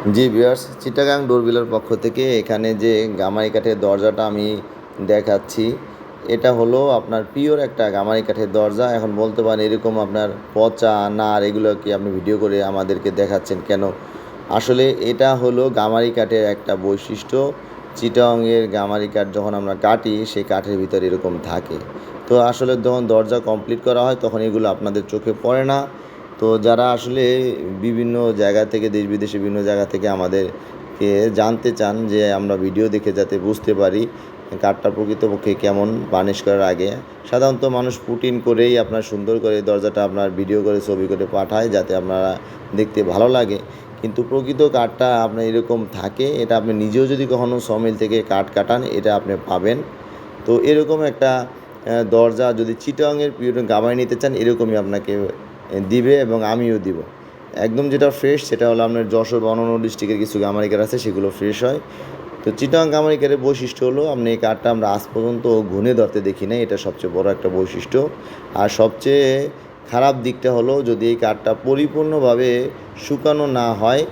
জি viewers, Chittagong ডোরবিলের পক্ষ থেকে এখানে যে গামারি কাঠের দরজাটা আমি দেখাচ্ছি, এটা হলো আপনার পিওর একটা গামারি কাঠের দরজা। এখন বলতে পারেন এরকম আপনার পচা, নার, এগুলো কি আপনি ভিডিও করে আমাদেরকে দেখাচ্ছেন কেন? আসলে এটা হলো গামারি কাঠের একটা বৈশিষ্ট্য। চিটাংয়ের গামারি কাঠ যখন আমরা কাটি, সেই কাঠের ভিতরে এরকম থাকে। তো আসলে যখন দরজা কমপ্লিট করা হয়, তখন এগুলো আপনাদের চোখে পড়ে না। তো যারা আসলে বিভিন্ন জায়গা থেকে, দেশ বিদেশে বিভিন্ন জায়গা থেকে আমাদেরকে জানতে চান যে আমরা ভিডিও দেখে যাতে বুঝতে পারি কাঠটা প্রকৃতপক্ষে কেমন বার্নিশ করার আগে, সাধারণত মানুষ পুটিন করেই আপনার সুন্দর করে দরজাটা আপনার ভিডিও করে, ছবি করে পাঠায় যাতে আপনারা দেখতে ভালো লাগে। কিন্তু প্রকৃত কাঠটা আপনার এরকম থাকে, এটা আপনি নিজেও যদি কখনও সমিল থেকে কাঠ কাটান, এটা আপনি পাবেন। তো এরকম একটা দরজা যদি চিটাংয়ের পিওর গামাই নিতে চান, এরকমই আপনাকে দিবে এবং আমিও দিব। একদম যেটা ফ্রেশ সেটা হলো আপনার যশোর বা অন্যান্য ডিস্ট্রিক্টের কিছু গামারিকার আছে, সেগুলো ফ্রেশ হয়। তো চিটাং গামারিকারের বৈশিষ্ট্য হলো, আপনি এই কাঠটা আমরা আজ পর্যন্ত ঘুনে ধরতে দেখি না এটা সবচেয়ে বড় একটা বৈশিষ্ট্য। আর সবচেয়ে খারাপ দিকটা হলো, যদি এই কাঠটা পরিপূর্ণভাবে শুকানো না হয়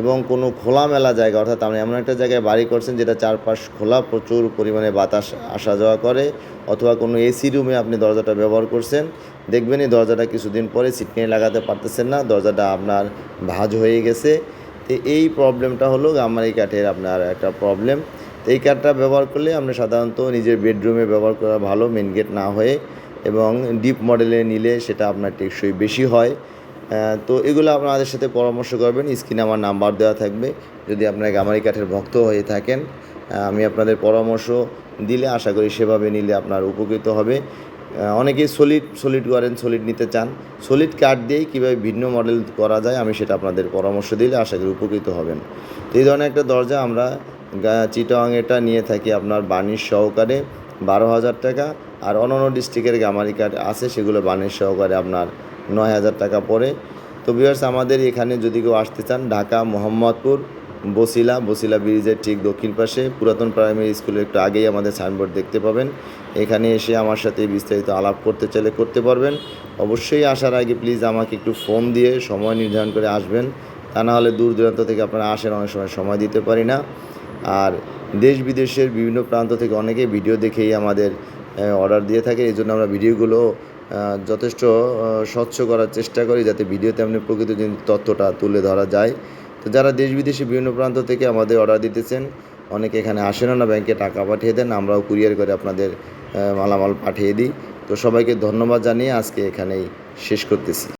এবং কোনো খোলামেলা জায়গা, অর্থাৎ আপনি এমন একটা জায়গায় বাড়ি করছেন যেটা চারপাশ খোলা, প্রচুর পরিমাণে বাতাস আসা যাওয়া করে, অথবা কোনো এসি রুমে আপনি দরজাটা ব্যবহার করছেন। দেখবেন এই দরজাটা কিছুদিন পরে সিটকিনি লাগাতে পারতেছেন না, দরজাটা আপনার ভাজ হয়ে গেছে। তো এই প্রবলেমটা হলো গামারি কাঠের আপনার একটা প্রবলেম। এই কাঠটা ব্যবহার করলে আপনি সাধারণত নিজের বেডরুমে ব্যবহার করা ভালো মেন গেট না হয়ে, এবং ডিপ মডেলে নিলে সেটা আপনার টেকসই বেশি হয়। তো এগুলো আপনাদের সাথে পরামর্শ করবেন। স্ক্রিনে আমার নাম্বার দেওয়া থাকবে। যদি আপনার গামারি কাঠের ভক্ত হয়ে থাকেন আমি আপনাদের পরামর্শ দিলে, আশা করি সেভাবে নিলে আপনার উপকৃত হবে। অনেকেই সলিড সলিড করেন সলিড নিতে চান। সলিড কাঠ দিয়েই কীভাবে ভিন্ন মডেল করা যায়, আমি সেটা আপনাদের পরামর্শ দিলে, আশা করি উপকৃত হবেন। তো এই ধরনের একটা দরজা আমরা চিটাং এটা নিয়ে থাকি আপনার বার্নিশ সহকারে, বারো হাজার টাকা। আর অন্যান্য ডিস্ট্রিক্টের গামারি কাঠ আছে, সেগুলো বার্নিশ সহকারে আপনার নয় হাজার টাকা পড়ে তো বিয়ার্স আমাদের এখানে যদি কেউ আসতে চান, ঢাকা, মোহাম্মদপুর, বসিলা বসিলা ব্রিজের ঠিক দক্ষিণ পাশে, পুরাতন প্রাইমারি স্কুলের একটু আগেই আমাদের সাইনবোর্ড দেখতে পাবেন। এখানে এসে আমার সাথে বিস্তারিত আলাপ করতে চাইলে করতে পারবেন। অবশ্যই আসার আগে প্লিজ আমাকে একটু ফোন দিয়ে সময় নির্ধারণ করে আসবেন। তা না হলে দূর দূরান্ত থেকে আপনারা আসেন, অনেক সময় সময় দিতে পারি না। আর দেশ বিদেশের বিভিন্ন প্রান্ত থেকে অনেকে ভিডিও দেখেই আমাদের অর্ডার দিয়ে থাকে। এই জন্য আমরা ভিডিওগুলো যথেষ্ট স্বচ্ছ করার চেষ্টা করি যাতে ভিডিওতে আপনি প্রকৃত তথ্যটা তুলে ধরা যায়। তো যারা দেশ বিদেশে বিভিন্ন প্রান্ত থেকে আমাদের অর্ডার দিতেছেন, অনেকে এখানে আসেন না ব্যাংকে টাকা পাঠিয়ে দেন, আমরাও কুরিয়ার করে আপনাদের মালামাল পাঠিয়ে দিই। তো সবাইকে ধন্যবাদ জানিয়ে আজকে এখানেই শেষ করতেছি।